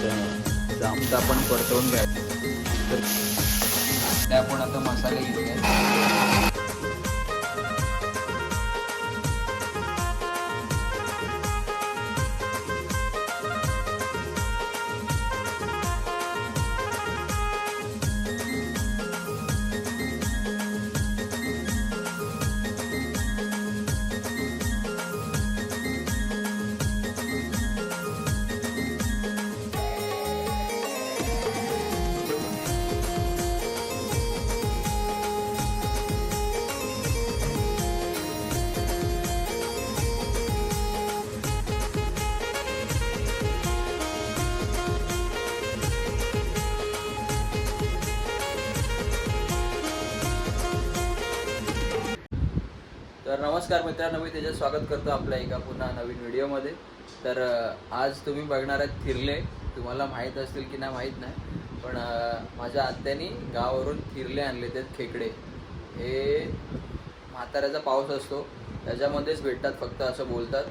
जामचा पण आपण परतवून घ्यायचं. तर आपण आता मसाले घेऊया तर नमस्कार मित्रांनो मी त्याच्यात स्वागत करतो आपल्या एका पुन्हा नवीन व्हिडिओमध्ये. तर आज तुम्ही बघणार आहेत थिरले. तुम्हाला माहीत असतील की नाही माहीत नाही. पण माझ्या आत्यानी गावावरून थिरले आणले ते खेकडे. हे म्हाताऱ्याचा पाऊस असतो. त्याच्यामध्येच भेटतात फक्त असं बोलतात.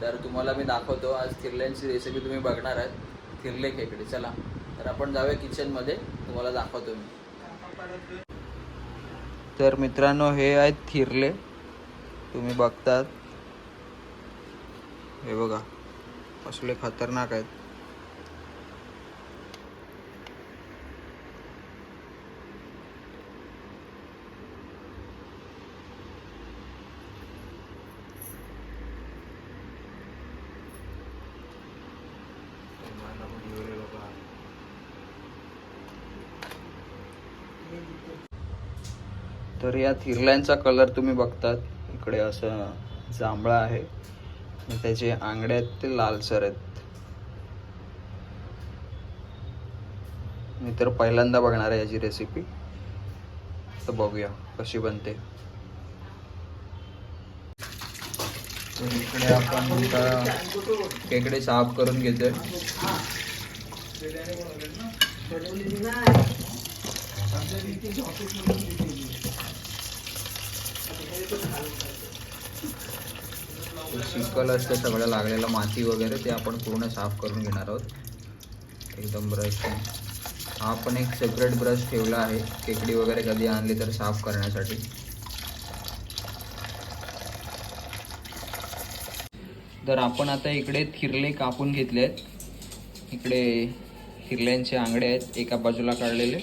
तर तुम्हाला मी दाखवतो. आज थिरल्यांची रेसिपी तुम्ही बघणार आहेत. थिरले खेकडे. चला. तर आपण जाऊया किचनमध्ये तुम्हाला दाखवतो मी. तर मित्रांनो हे आहेत थिरले. तुम्ही बघतात. हे बघा कसले खतरनाक आहेत. तर या थिरल्यांचा कलर तुम्ही बघतात. इकडे असं जांभळा आहे. त्याचे आंगडे आहेत ते लालसर आहेत. मी तर पहिल्यांदा बघणार आहे याची रेसिपी तर बघूया कशी बनते. इकडे आपण केकडे खेकडे साफ करून घेतोय. शिकल असते सगळं लागलेलं माती वगैरे ते आपण पूर्ण साफ करून घेणार आहोत. एकदम ब्रश हा पण एक सेपरेट ब्रश ठेवला आहे खेकडी वगैरे कधी आणली तर साफ करण्यासाठी. तर आपण आता इकडे थिरले कापून घेतले आहेत. इकडे हिरल्यांचे आंगडे आहेत एका बाजूला काढलेले.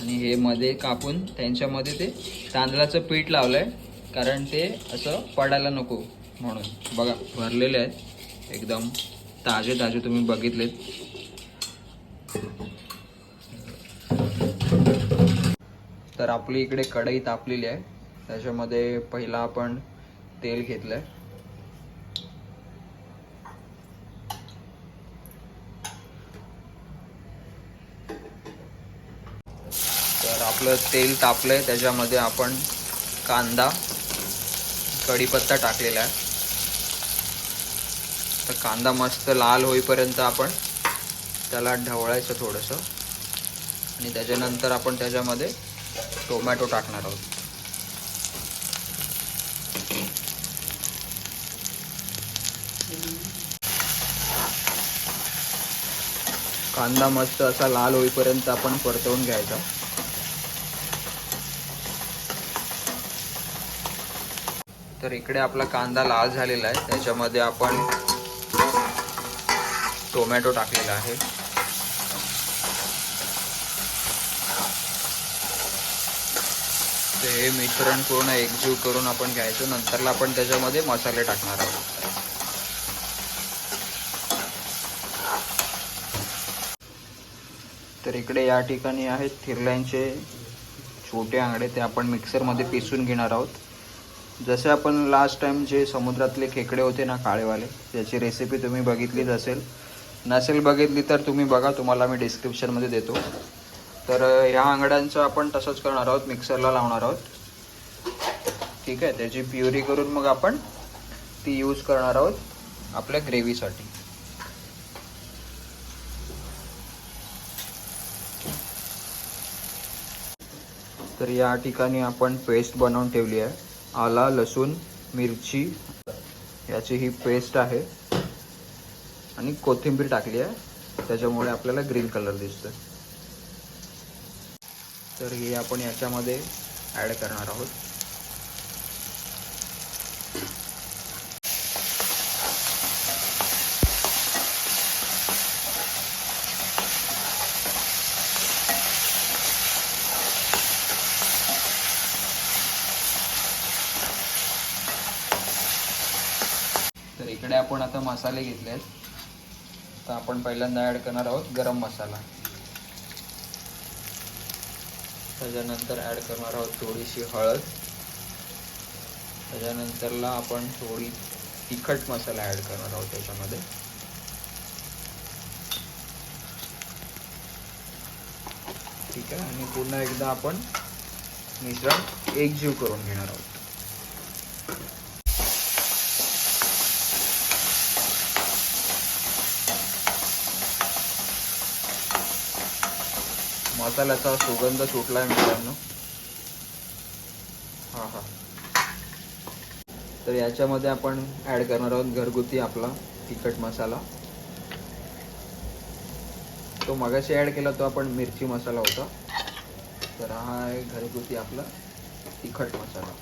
आणि हे मध्ये कापून त्यांच्यामध्ये ते तांदळाचं पीठ लावलं आहे कारण ते असं पडायला नको. म्हणून. बघा भरलेले आहेत. एकदम ताजे ताजे तुम्ही बघितलेत. तर आपली इकडे कढई तापलेली आहे. त्याच्यामध्ये पहिला आपण तेल घेतलं आहे तर आपलं तेल तापलंय. त्याच्यामध्ये आपण कांदा कढीपत्ता टाकलेला आहे. कांदा मस्त लाल होईपर्यंत आपण त्याला ढवळायचं थोडंसं. आणि त्याच्यानंतर आपण त्याच्यामध्ये टोमॅटो टाकणार आहोत. कांदा मस्त असा लाल होईपर्यंत आपण परतवून घ्यायचा. तर इकडे आपला कांदा लाल झालेला आहे. त्याच्यामध्ये आपण टोमॅटो टाकलेला आहे. ते हे मिश्रण पूर्ण एकजीव करून आपण घ्यायचं. नंतरला आपण त्याच्यामध्ये मसाले टाकणार आहोत. तर इकडे या ठिकाणी आहेत थिरल्यांचे छोटे आंगडे. ते आपण मिक्सरमध्ये पिसून घेणार आहोत. जसे आपण लास्ट टाइम जे समुद्रातले खेकडे होते ना काळेवाले त्याची रेसिपी तुम्ही बघितलीच असेल. नसेल बघितली तर तुम्ही बघा तुम्हाला मी डिस्क्रिप्शनमध्ये देतो. तर ह्या आंगड्यांचं आपण तसंच करणार आहोत मिक्सरला लावणार आहोत. ठीक आहे? त्याची प्युरी करून मग आपण ती यूज करणार आहोत आपल्या ग्रेव्हीसाठी. तर या ठिकाणी आपण पेस्ट बनवून ठेवली आहे. आला लसूण मिरची याची ही पेस्ट आहे. आणि कोथिंबीर टाकली आहे. त्याच्यामुळे आपल्याला ग्रीन कलर दिसतोय. तर हे आपण याच्यामध्ये ॲड करणार आहोत. तर इकडे आपण आता मसाले घेतले आहेत तर आपण पहिल्यांदा ॲड करणार आहोत गरम मसाला. त्याच्यानंतर ॲड करणार आहोत थोडीशी हळद. त्याच्यानंतरला आपण थोडी तिखट मसाला ॲड करणार आहोत त्याच्यामध्ये. ठीक आहे? आणि पुन्हा एकदा आपण मिश्रण एकजीव करून घेणार आहोत. मसाल्याचा सुगंध सुटलाय मित्रांनो. हा हा. तर याच्यामध्ये आपण ॲड करणार आहोत घरगुती आपला तिखट मसाला. तो मगाशी ॲड केला तो आपण मिरची मसाला होता. तर हा आहे घरगुती आपला तिखट मसाला.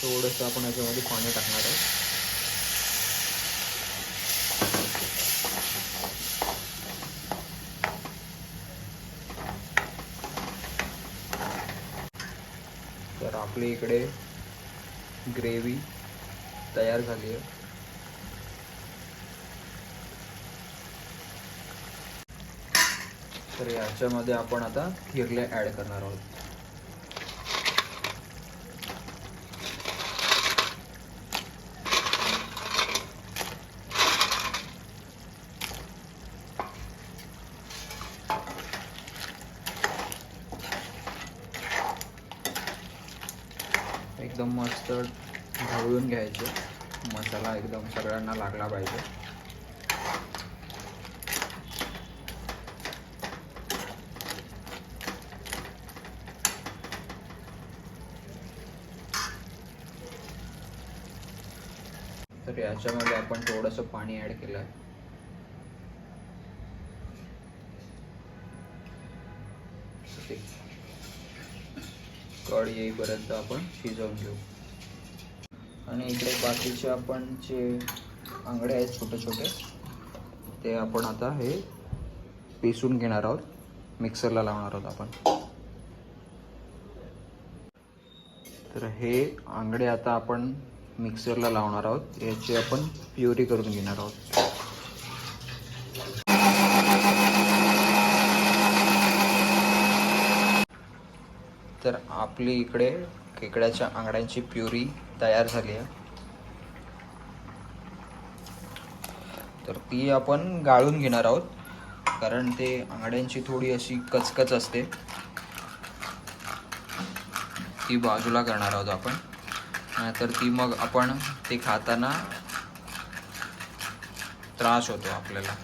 थोडंसं आपण याच्यामध्ये पाणी टाकणार आहोत तर आपली इकडे ग्रेव्ही तयार झाली आहे. तर याच्यामध्ये आपण आता थिरले ॲड करणार आहोत एकदम मस्त ढवळून घ्यायचे. मसाला एकदम सगळ्यांना लागला पाहिजे. तर याच्यामध्ये आपण थोडंसं पाणी ॲड केलं आहे कड येईपर्यंत आपण शिजवून घेऊ. आणि इकडे बाकीचे आपण जे आंगडे आहेत छोटे छोटे ते आपण आता हे पिसून घेणार आहोत. मिक्सरला लावणार आहोत आपण. तर हे आंगडे आता आपण मिक्सरला लावणार आहोत. याची आपण प्युरी करून घेणार आहोत. तर आपली इकडे खेकड्याच्या आंगड्यांची प्युरी तयार झाली आहे. तर ती आपण गाळून घेणार आहोत कारण ते आंगड्यांची थोडी अशी कचकच असते. ती बाजूला करणार आहोत आपण. नाहीतर ती मग आपण ते खाताना त्रास होतो आपल्याला.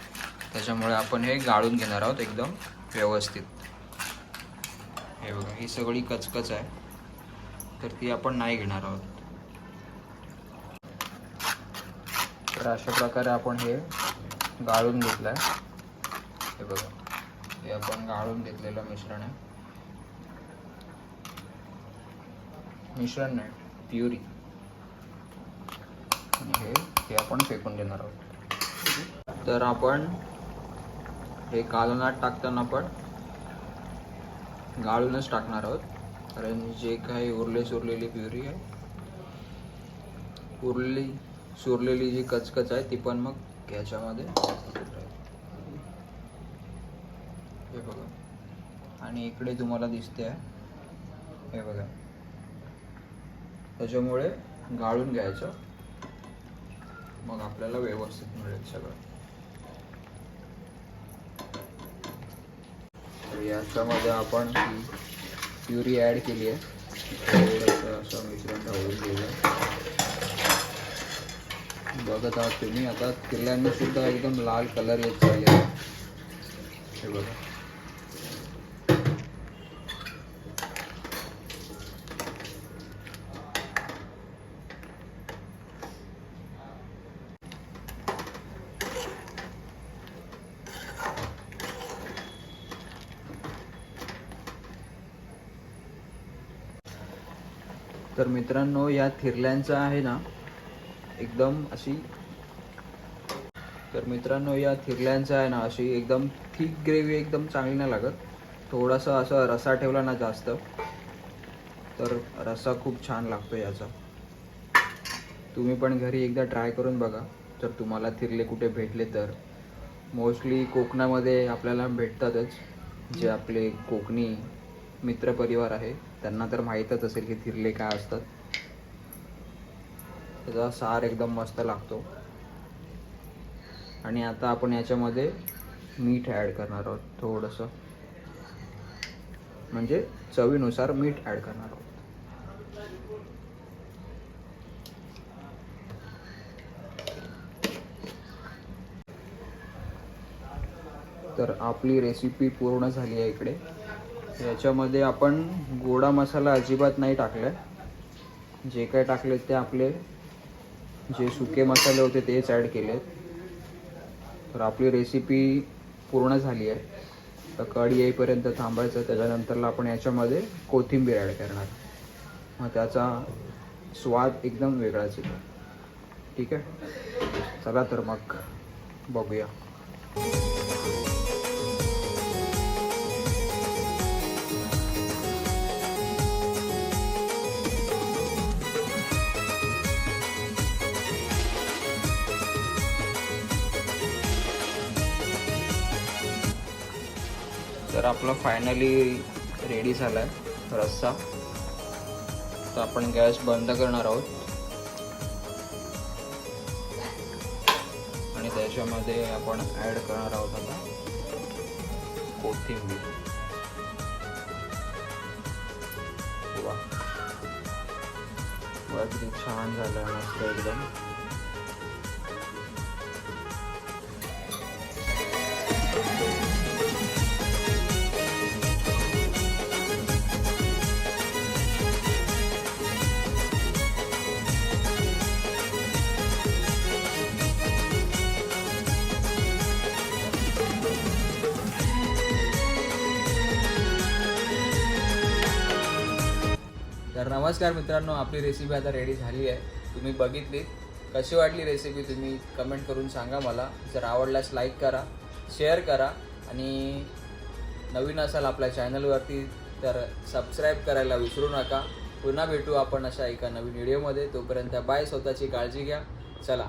त्याच्यामुळे आपण हे गाळून घेणार आहोत एकदम व्यवस्थित. हे बघा ही सगळी कचकच आहे. तर ती आपण नाही घेणार आहोत. तर अशा प्रकारे आपण हे गाळून घेतलं आहे हे बघा हे आपण गाळून घेतलेलं मिश्रण आहे. मिश्रण नाही प्युरी. हे हे आपण फेकून देणार आहोत. तर आपण हे कालनात टाकताना पण गाळूनच टाकणार आहोत. कारण जे काही उरले सुरलेली प्युरी आहे उरलेली सुरलेली जी कचकच आहे ती पण मग ह्याच्यामध्ये हे बघा. आणि इकडे तुम्हाला दिसते आहे हे बघा. त्याच्यामुळे गाळून घ्यायचं. मग आपल्याला व्यवस्थित मिळेल सगळं. याच्यामध्ये आपण प्युरी ॲड केली आहे. थोडंसं असं मिश्रण ढवळून घेऊया बघत आहात तुम्ही. आता किल्ल्यांना सुद्धा एकदम लाल कलर येत चालले हे बघा. तर मित्रांनो या थिरल्यांचा आहे ना एकदम अशी तर मित्रांनो या थिरल्यांचा आहे ना अशी एकदम थिक ग्रेव्ही एकदम चांगली नाही लागत. थोडासा असा रसा ठेवला ना जास्त तर रसा खूप छान लागतो याचा. तुम्ही पण घरी एकदा ट्राय करून बघा. जर तुम्हाला थिरले कुठे भेटले तर. मोस्टली कोकणामध्ये आपल्याला भेटतातच जे आपले कोकणी मित्रपरिवार आहे. त्यांना तर माहीतच असेल की थिरले काय असतात. त्याचा सार एकदम मस्त लागतो. आणि आता आपण याच्यामध्ये मीठ ॲड करणार आहोत थोडंसं. म्हणजे चवीनुसार मीठ ॲड करणार आहोत. तर आपली रेसिपी पूर्ण झाली आहे इकडे. याच्यामध्ये आपण गोडा मसाला अजिबात नाही टाकला जे काय टाकले ते आपले जे सुके मसाले होते तेच ॲड केले तर आपली रेसिपी पूर्ण झाली आहे. तर कढी येईपर्यंत थांबायचं त्याच्यानंतरला आपण याच्यामध्ये कोथिंबीर ॲड करणार. मग त्याचा स्वाद एकदम वेगळाच येतो. ठीक आहे? चला तर मग बघूया. तर आपला फायनली रेडी झाला आहे रस्सा. तर आपण गॅस बंद करणार आहोत. आणि त्याच्यामध्ये आपण ॲड करणार आहोत आता कोथिंबीर. वा किती छान झालं आहे मस्त एकदम. तर नमस्कार मित्रांनो आपली रेसिपी आता रेडी झाली आहे. तुम्ही बघितली. कशी वाटली रेसिपी तुम्ही कमेंट करून सांगा मला. जर आवडल्यास लाईक करा शेअर करा आणि नवीन असाल आपल्या चॅनलवरती तर सबस्क्राईब करायला विसरू नका. पुन्हा भेटू आपण अशा एका नवीन व्हिडिओमध्ये तोपर्यंत बाय स्वतःची काळजी घ्या. चला.